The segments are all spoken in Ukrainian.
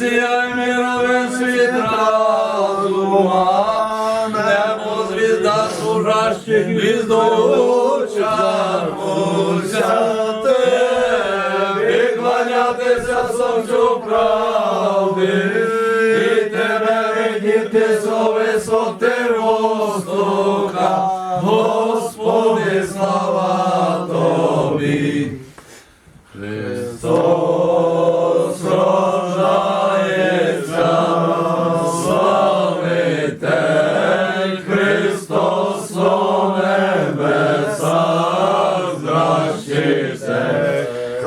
Сияй мировим світ разума, небо звізда служащих віздучамуся, Тебі кланятися сонцю правди, і тебе видіти з висоти.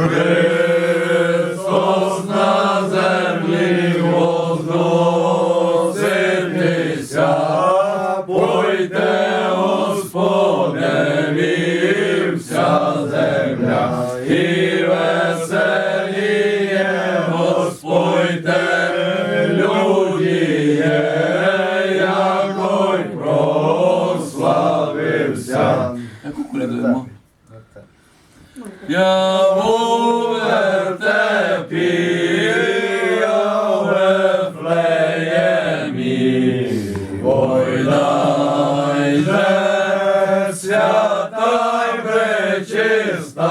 Hooray!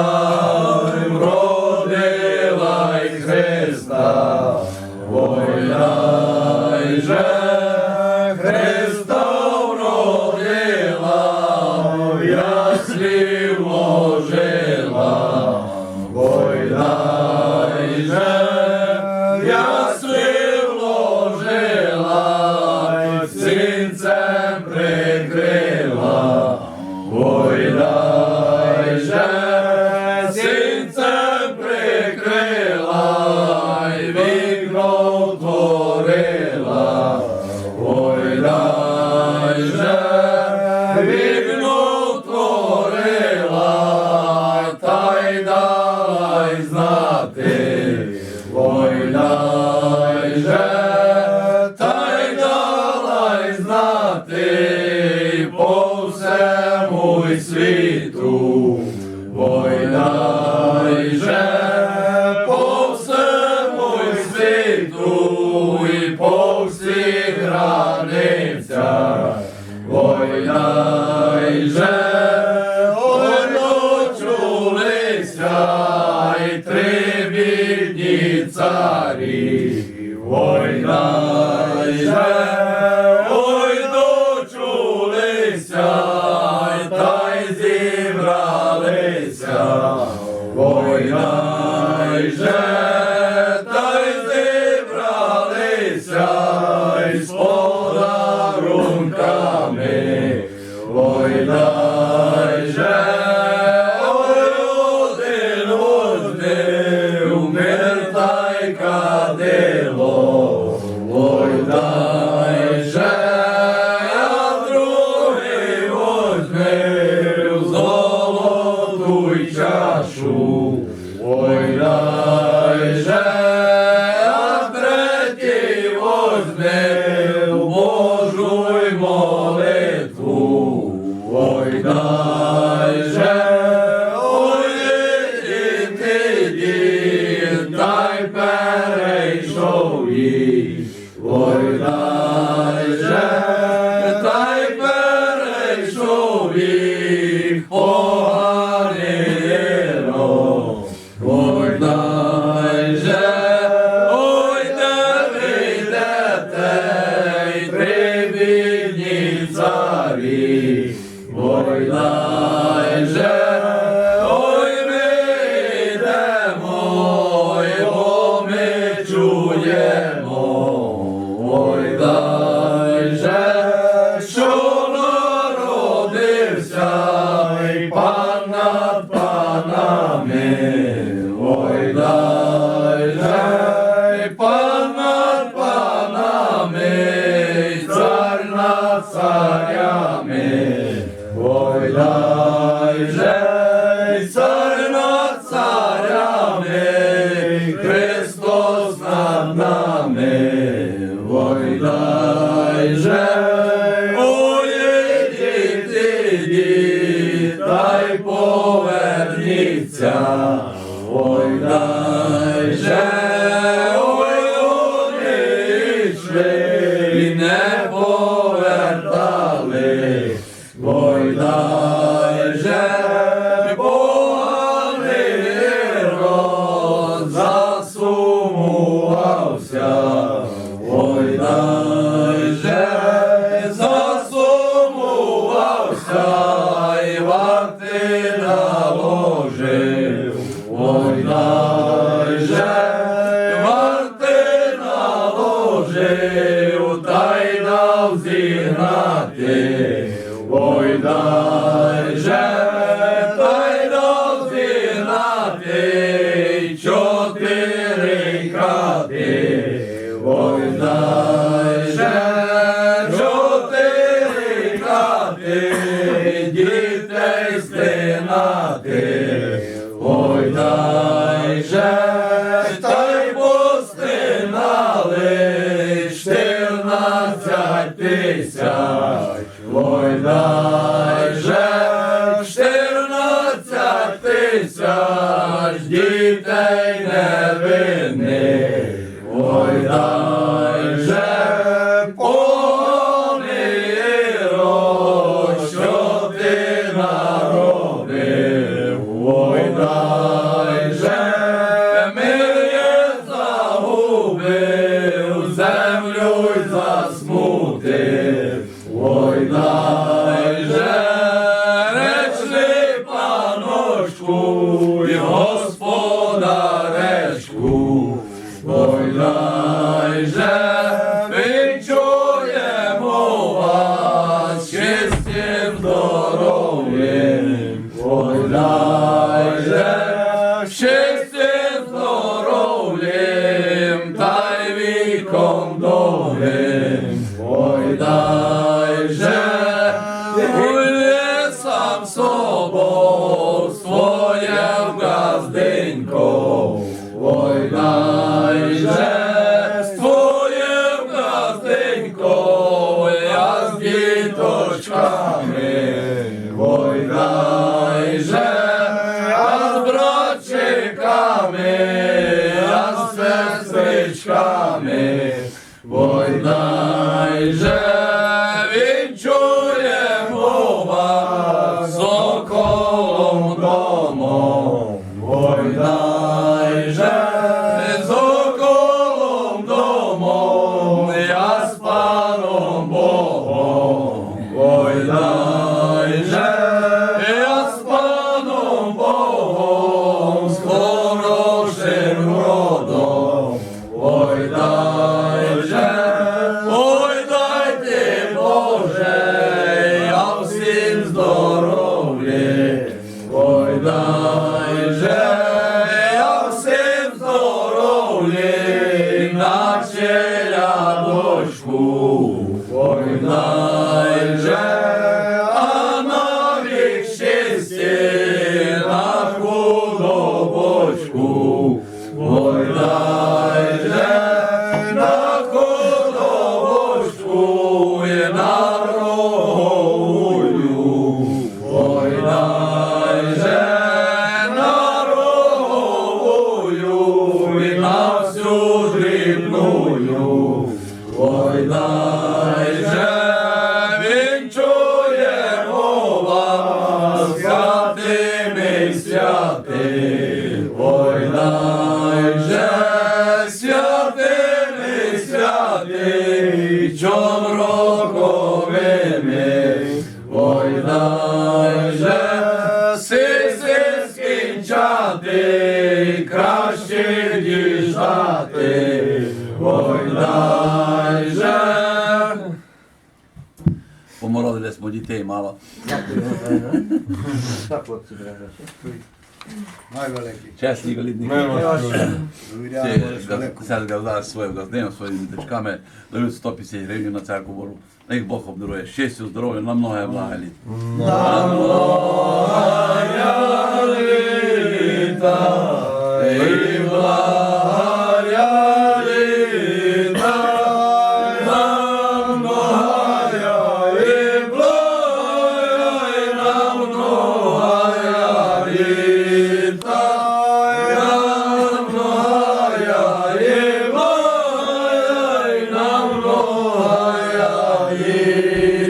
славим родила й Христа, война й же Христа родила, я слів. й світу, война же по всьому світу і по всіх границях, война же. Война же та й зібралися із подарунками. Война же ой, один одним, мир та й кадило. молитву, война. царями, Гойдай же цар над царями, Христос над нами, Гойдай же, уїдіть, та же. Наложив, та й дав зіграти, ой дай же, та й дав зіграти, чотири крати, ой дай же, чотири крати, дітей стинати, дітей невинних, ой дай же, повний рот, що ти наробив, ой дай же, мир загубив, землю й з война ой ой дай же, святими святи, ой дай же, святими святи, чом роковими, ой скінчати, краще діждати, ой дай Помородились ми дітей мало. Так, хлопці. Чесні Це газдар своїм газдем, своїми дочками дають 150 гривень на церкву бору. На їх Бог обдарує щастя, здоров'я, на многе благо літ. На многе літа,